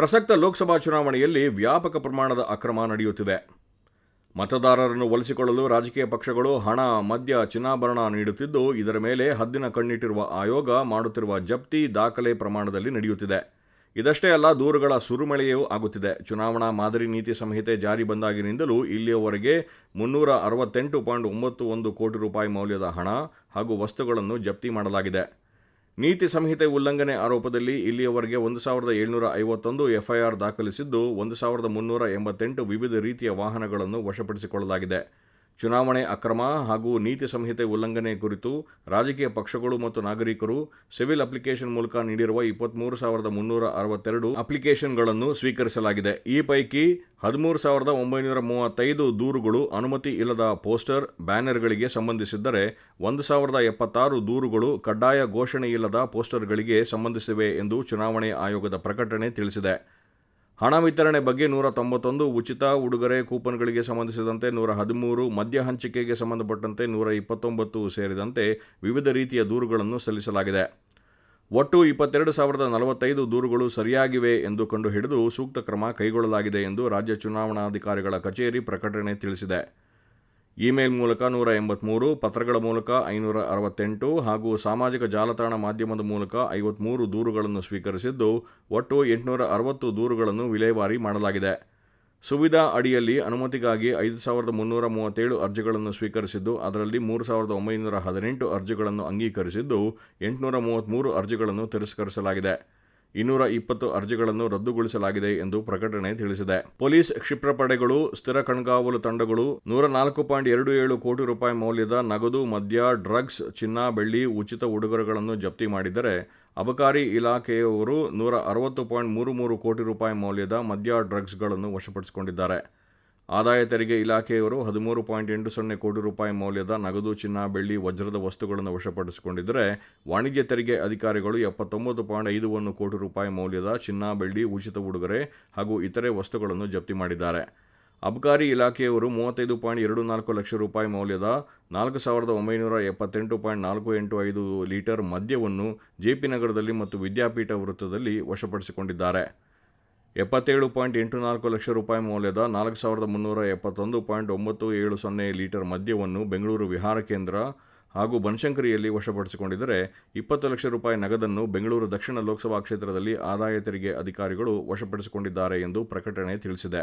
ಪ್ರಸಕ್ತ ಲೋಕಸಭಾ ಚುನಾವಣೆಯಲ್ಲಿ ವ್ಯಾಪಕ ಪ್ರಮಾಣದ ಅಕ್ರಮ ನಡೆಯುತ್ತಿವೆ. ಮತದಾರರನ್ನು ಒಲಿಸಿಕೊಳ್ಳಲು ರಾಜಕೀಯ ಪಕ್ಷಗಳು ಹಣ, ಮದ್ಯ, ಚಿನ್ನಾಭರಣ ನೀಡುತ್ತಿದ್ದು, ಇದರ ಮೇಲೆ ಹದ್ದಿನ ಕಣ್ಣಿಟ್ಟಿರುವ ಆಯೋಗ ಮಾಡುತ್ತಿರುವ ಜಪ್ತಿ ದಾಖಲೆ ಪ್ರಮಾಣದಲ್ಲಿ ನಡೆಯುತ್ತಿದೆ. ಇದಷ್ಟೇ ಅಲ್ಲ, ದೂರುಗಳ ಸುರುಮಳೆಯೂ ಆಗುತ್ತಿದೆ. ಚುನಾವಣಾ ಮಾದರಿ ನೀತಿ ಸಂಹಿತೆ ಜಾರಿ ಬಂದಾಗಿನಿಂದಲೂ ಇಲ್ಲಿಯವರೆಗೆ ಮುನ್ನೂರ ಅರವತ್ತೆಂಟು ಪಾಯಿಂಟ್ ಒಂಬತ್ತು ಒಂದು ಕೋಟಿ ರೂಪಾಯಿ ಮೌಲ್ಯದ ಹಣ ಹಾಗೂ ವಸ್ತುಗಳನ್ನು ಜಪ್ತಿ ಮಾಡಲಾಗಿದೆ. ನೀತಿ ಸಂಹಿತೆ ಉಲ್ಲಂಘನೆ ಆರೋಪದಲ್ಲಿ ಇಲ್ಲಿಯವರೆಗೆ ಒಂದು ಸಾವಿರದ ಏಳ್ನೂರ ಐವತ್ತೊಂದು ಎಫ್ಐಆರ್ ದಾಖಲಿಸಿದ್ದು, ಒಂದು ಸಾವಿರದ ಮುನ್ನೂರ ಎಂಬತ್ತೆಂಟು ವಿವಿಧ ರೀತಿಯ ವಾಹನಗಳನ್ನು ವಶಪಡಿಸಿಕೊಳ್ಳಲಾಗಿದೆ. ಚುನಾವಣೆ ಅಕ್ರಮ ಹಾಗೂ ನೀತಿ ಸಂಹಿತೆ ಉಲ್ಲಂಘನೆ ಕುರಿತು ರಾಜಕೀಯ ಪಕ್ಷಗಳು ಮತ್ತು ನಾಗರಿಕರು ಸಿವಿಲ್ ಅಪ್ಲಿಕೇಶನ್ ಮೂಲಕ ನೀಡಿರುವ ಇಪ್ಪತ್ತ್ಮೂರು ಸಾವಿರದ ಮುನ್ನೂರ ಅರವತ್ತೆರಡು ಅಪ್ಲಿಕೇಶನ್ಗಳನ್ನು ಸ್ವೀಕರಿಸಲಾಗಿದೆ. ಈ ಪೈಕಿ ಹದಿಮೂರು ಸಾವಿರದ ಒಂಬೈನೂರ ಮೂವತ್ತೈದು ದೂರುಗಳು ಅನುಮತಿ ಇಲ್ಲದ ಪೋಸ್ಟರ್, ಬ್ಯಾನರ್ಗಳಿಗೆ ಸಂಬಂಧಿಸಿದ್ದರೆ ಒಂದು ಸಾವಿರದ ಎಪ್ಪತ್ತಾರು ದೂರುಗಳು ಕಡ್ಡಾಯ ಘೋಷಣೆ ಇಲ್ಲದ ಪೋಸ್ಟರ್ಗಳಿಗೆ ಸಂಬಂಧಿಸಿವೆ ಎಂದು ಚುನಾವಣೆ ಆಯೋಗದ ಪ್ರಕಟಣೆ ತಿಳಿಸಿದೆ. ಹಣ ವಿತರಣೆ ಬಗ್ಗೆ ನೂರ ತೊಂಬತ್ತೊಂದು ಉಚಿತ ಉಡುಗೊರೆ ಕೂಪನ್ಗಳಿಗೆ ಸಂಬಂಧಿಸಿದಂತೆ ನೂರ ಹದಿಮೂರು ಮದ್ಯ ಹಂಚಿಕೆಗೆ ಸಂಬಂಧಪಟ್ಟಂತೆ ನೂರ ಇಪ್ಪತ್ತೊಂಬತ್ತು ಸೇರಿದಂತೆ ವಿವಿಧ ರೀತಿಯ ದೂರುಗಳನ್ನು ಸಲ್ಲಿಸಲಾಗಿದೆ. ಒಟ್ಟು ಇಪ್ಪತ್ತೆರಡು ಸಾವಿರದ ನಲವತ್ತೈದು ದೂರುಗಳು ಸರಿಯಾಗಿವೆ ಎಂದು ಕಂಡುಹಿಡಿದು ಸೂಕ್ತ ಕ್ರಮ ಕೈಗೊಳ್ಳಲಾಗಿದೆ ಎಂದು ರಾಜ್ಯ ಚುನಾವಣಾಧಿಕಾರಿಗಳ ಕಚೇರಿ ಪ್ರಕಟಣೆ ತಿಳಿಸಿದೆ. ಇಮೇಲ್ ಮೂಲಕ ನೂರ ಎಂಬತ್ತ್ಮೂರು ಪತ್ರಗಳ ಮೂಲಕ ಐನೂರ ಅರವತ್ತೆಂಟು ಹಾಗೂ ಸಾಮಾಜಿಕ ಜಾಲತಾಣ ಮಾಧ್ಯಮದ ಮೂಲಕ ಐವತ್ತ್ಮೂರು ದೂರುಗಳನ್ನು ಸ್ವೀಕರಿಸಿದ್ದು, ಒಟ್ಟು ಎಂಟುನೂರ ಅರವತ್ತು ದೂರುಗಳನ್ನು ವಿಲೇವಾರಿ ಮಾಡಲಾಗಿದೆ. ಸುವಿಧಾ ಅಡಿಯಲ್ಲಿ ಅನುಮತಿಗಾಗಿ ಐದು ಸಾವಿರದ ಮುನ್ನೂರ ಮೂವತ್ತೇಳು ಅರ್ಜಿಗಳನ್ನು ಸ್ವೀಕರಿಸಿದ್ದು, ಅದರಲ್ಲಿ ಮೂರು ಸಾವಿರದ ಒಂಬೈನೂರ ಹದಿನೆಂಟು ಅರ್ಜಿಗಳನ್ನು ಅಂಗೀಕರಿಸಿದ್ದು, ಎಂಟುನೂರ ಮೂವತ್ತ್ಮೂರು ಅರ್ಜಿಗಳನ್ನು ತಿರಸ್ಕರಿಸಲಾಗಿದೆ. ಇನ್ನೂರ ಇಪ್ಪತ್ತು ಅರ್ಜಿಗಳನ್ನು ರದ್ದುಗೊಳಿಸಲಾಗಿದೆ ಎಂದು ಪ್ರಕಟಣೆ ತಿಳಿಸಿದೆ. ಪೊಲೀಸ್ ಕ್ಷಿಪ್ರ ಪಡೆಗಳು, ಸ್ಥಿರ ಕಣ್ಗಾವಲು ತಂಡಗಳು ನೂರ ನಾಲ್ಕು ಪಾಯಿಂಟ್ ಎರಡು ಏಳು ಕೋಟಿ ರೂಪಾಯಿ ಮೌಲ್ಯದ ನಗದು, ಮದ್ಯ, ಡ್ರಗ್ಸ್, ಚಿನ್ನ, ಬೆಳ್ಳಿ, ಉಚಿತ ಉಡುಗೊರೆಗಳನ್ನು ಜಪ್ತಿ ಮಾಡಿದರೆ ಅಬಕಾರಿ ಇಲಾಖೆಯವರು ನೂರ ಅರವತ್ತು ಪಾಯಿಂಟ್ ಮೂರು ಮೂರು ಕೋಟಿ ರೂಪಾಯಿ ಮೌಲ್ಯದ ಮದ್ಯ, ಡ್ರಗ್ಸ್ಗಳನ್ನು ವಶಪಡಿಸಿಕೊಂಡಿದ್ದಾರೆ. ಆದಾಯ ತೆರಿಗೆ ಇಲಾಖೆಯವರು ಹದಿಮೂರು ಪಾಯಿಂಟ್ ಎಂಟು ಸೊನ್ನೆ ಕೋಟಿ ರೂಪಾಯಿ ಮೌಲ್ಯದ ನಗದು, ಚಿನ್ನ, ಬೆಳ್ಳಿ, ವಜ್ರದ ವಸ್ತುಗಳನ್ನು ವಶಪಡಿಸಿಕೊಂಡಿದ್ದರೆ ವಾಣಿಜ್ಯ ತೆರಿಗೆ ಅಧಿಕಾರಿಗಳು ಎಪ್ಪತ್ತೊಂಬತ್ತು ಪಾಯಿಂಟ್ ಐದು ಒಂದು ಕೋಟಿ ರೂಪಾಯಿ ಮೌಲ್ಯದ ಚಿನ್ನ, ಬೆಳ್ಳಿ, ಉಚಿತ ಉಡುಗೊರೆ ಹಾಗೂ ಇತರೆ ವಸ್ತುಗಳನ್ನು ಜಪ್ತಿ ಮಾಡಿದ್ದಾರೆ. ಅಬಕಾರಿ ಇಲಾಖೆಯವರು ಮೂವತ್ತೈದು ಪಾಯಿಂಟ್ ಎರಡು ನಾಲ್ಕು ಲಕ್ಷ ರೂಪಾಯಿ ಮೌಲ್ಯದ ನಾಲ್ಕು ಸಾವಿರದ ಒಂಬೈನೂರ ಎಪ್ಪತ್ತೆಂಟು ಪಾಯಿಂಟ್ ನಾಲ್ಕು ಎಂಟು ಐದು ಲೀಟರ್ ಮದ್ಯವನ್ನು ಜೆಪಿ ನಗರದಲ್ಲಿ ಮತ್ತು ವಿದ್ಯಾಪೀಠ ವೃತ್ತದಲ್ಲಿ ವಶಪಡಿಸಿಕೊಂಡಿದ್ದಾರೆ. ಎಪ್ಪತ್ತೇಳು ಪಾಯಿಂಟ್ ಎಂಟು ನಾಲ್ಕು ಲಕ್ಷ ರೂಪಾಯಿ ಮೌಲ್ಯದ ನಾಲ್ಕು ಸಾವಿರದ ಮುನ್ನೂರ ಎಪ್ಪತ್ತೊಂದು ಪಾಯಿಂಟ್ ಒಂಬತ್ತು ಏಳು ಸೊನ್ನೆ ಲೀಟರ್ ಮದ್ಯವನ್ನು ಬೆಂಗಳೂರು ವಿಹಾರ ಕೇಂದ್ರ ಹಾಗೂ ಬನಶಂಕರಿಯಲ್ಲಿ ವಶಪಡಿಸಿಕೊಂಡಿದ್ದರೆ ಇಪ್ಪತ್ತು ಲಕ್ಷ ರೂಪಾಯಿ ನಗದನ್ನು ಬೆಂಗಳೂರು ದಕ್ಷಿಣ ಲೋಕಸಭಾ ಕ್ಷೇತ್ರದಲ್ಲಿ ಆದಾಯ ತೆರಿಗೆ ಅಧಿಕಾರಿಗಳು ವಶಪಡಿಸಿಕೊಂಡಿದ್ದಾರೆ ಎಂದು ಪ್ರಕಟಣೆ ತಿಳಿಸಿದೆ.